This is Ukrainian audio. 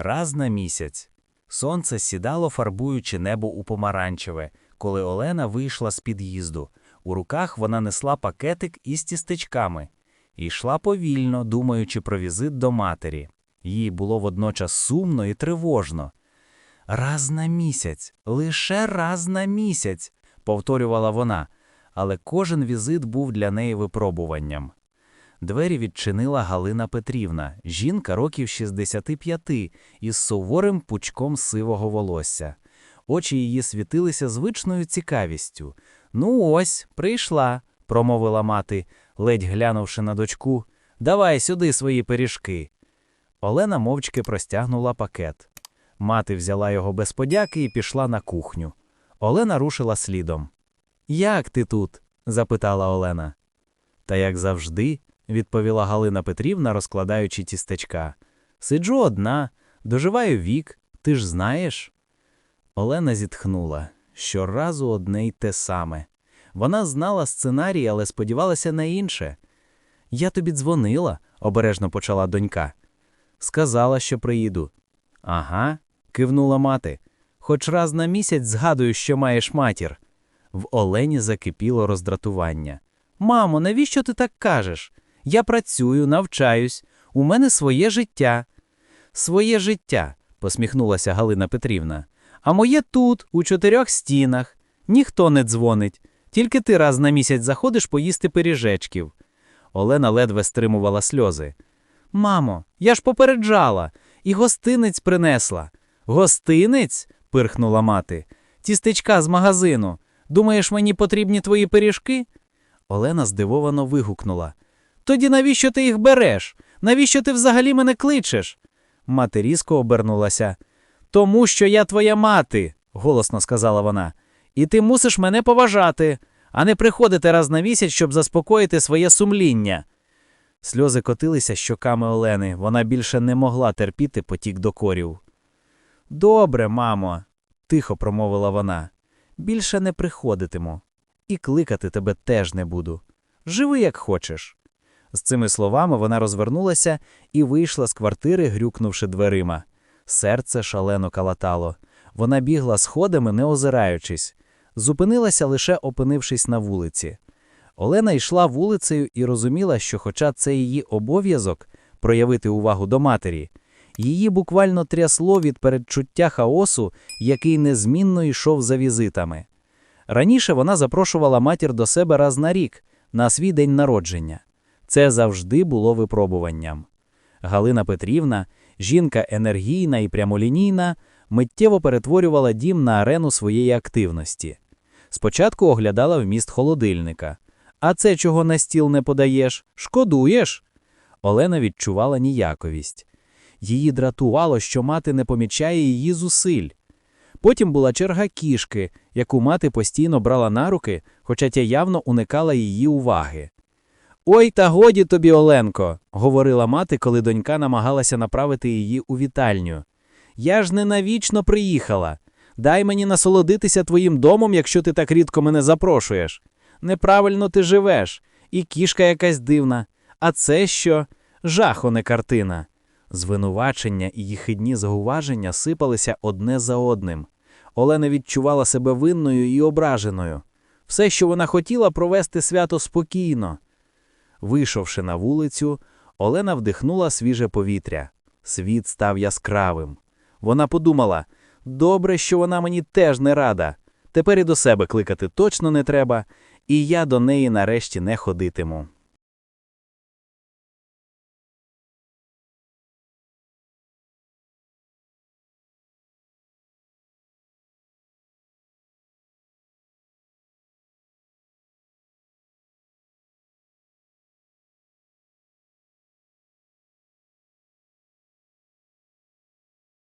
Раз на місяць. Сонце сідало, фарбуючи небо у помаранчеве, коли Олена вийшла з під'їзду. У руках вона несла пакетик із тістечками і йшла повільно, думаючи про візит до матері. Їй було водночас сумно і тривожно. Раз на місяць, лише раз на місяць, повторювала вона, але кожен візит був для неї випробуванням. Двері відчинила Галина Петрівна, жінка років 65, із суворим пучком сивого волосся. Очі її світилися звичною цікавістю. Ну ось, прийшла, промовила мати, ледь глянувши на дочку. Давай сюди свої пиріжки. Олена мовчки простягнула пакет. Мати взяла його без подяки і пішла на кухню. Олена рушила слідом. Як ти тут? запитала Олена. Та як завжди, відповіла Галина Петрівна, розкладаючи тістечка. Сиджу одна, доживаю вік, ти ж знаєш. Олена зітхнула щоразу одне й те саме. Вона знала сценарій, але сподівалася на інше. Я тобі дзвонила, обережно почала донька. Сказала, що приїду. Ага, кивнула мати. Хоч раз на місяць згадую, що маєш матір. В Олені закипіло роздратування. Мамо, навіщо ти так кажеш? Я працюю, навчаюсь, у мене своє життя. Своє життя, посміхнулася Галина Петрівна. А моє тут, у чотирьох стінах. Ніхто не дзвонить. Тільки ти раз на місяць заходиш поїсти пиріжечків. Олена ледве стримувала сльози. Мамо, я ж попереджала, і гостинець принесла. Гостинець? пирхнула мати. Тістечка з магазину. Думаєш, мені потрібні твої пиріжки? Олена здивовано вигукнула. Тоді навіщо ти їх береш? Навіщо ти взагалі мене кличеш? Мати різко обернулася. Тому що я твоя мати, голосно сказала вона, і ти мусиш мене поважати, а не приходити раз на місяць, щоб заспокоїти своє сумління. Сльози котилися щоками Олени, вона більше не могла терпіти потік докорів. Добре, мамо, тихо промовила вона. Більше не приходитиму, і кликати тебе теж не буду. Живи, як хочеш. З цими словами вона розвернулася і вийшла з квартири, грюкнувши дверима. Серце шалено калатало. Вона бігла сходами, не озираючись, зупинилася, лише опинившись на вулиці. Олена йшла вулицею і розуміла, що, хоча це її обов'язок проявити увагу до матері, її буквально трясло від передчуття хаосу, який незмінно йшов за візитами. Раніше вона запрошувала матір до себе раз на рік, на свій день народження. Це завжди було випробуванням. Галина Петрівна, жінка енергійна і прямолінійна, миттєво перетворювала дім на арену своєї активності. Спочатку оглядала вміст холодильника. А це чого на стіл не подаєш? Шкодуєш? Олена відчувала ніяковість. Її дратувало, що мати не помічає її зусиль. Потім була черга кішки, яку мати постійно брала на руки, хоча тя явно уникала її уваги. Ой, та годі тобі, Оленко, говорила мати, коли донька намагалася направити її у вітальню. Я ж не навічно приїхала. Дай мені насолодитися твоїм домом, якщо ти так рідко мене запрошуєш. Неправильно ти живеш, і кішка якась дивна. А це що? Жахо не картина. Звинувачення і їхидні зауваження сипалися одне за одним. Олена відчувала себе винною і ображеною. Все, що вона хотіла, провести свято спокійно. Вийшовши на вулицю, Олена вдихнула свіже повітря. Світ став яскравим. Вона подумала: добре, що вона мені теж не рада. Тепер і до себе кликати точно не треба, і я до неї нарешті не ходитиму.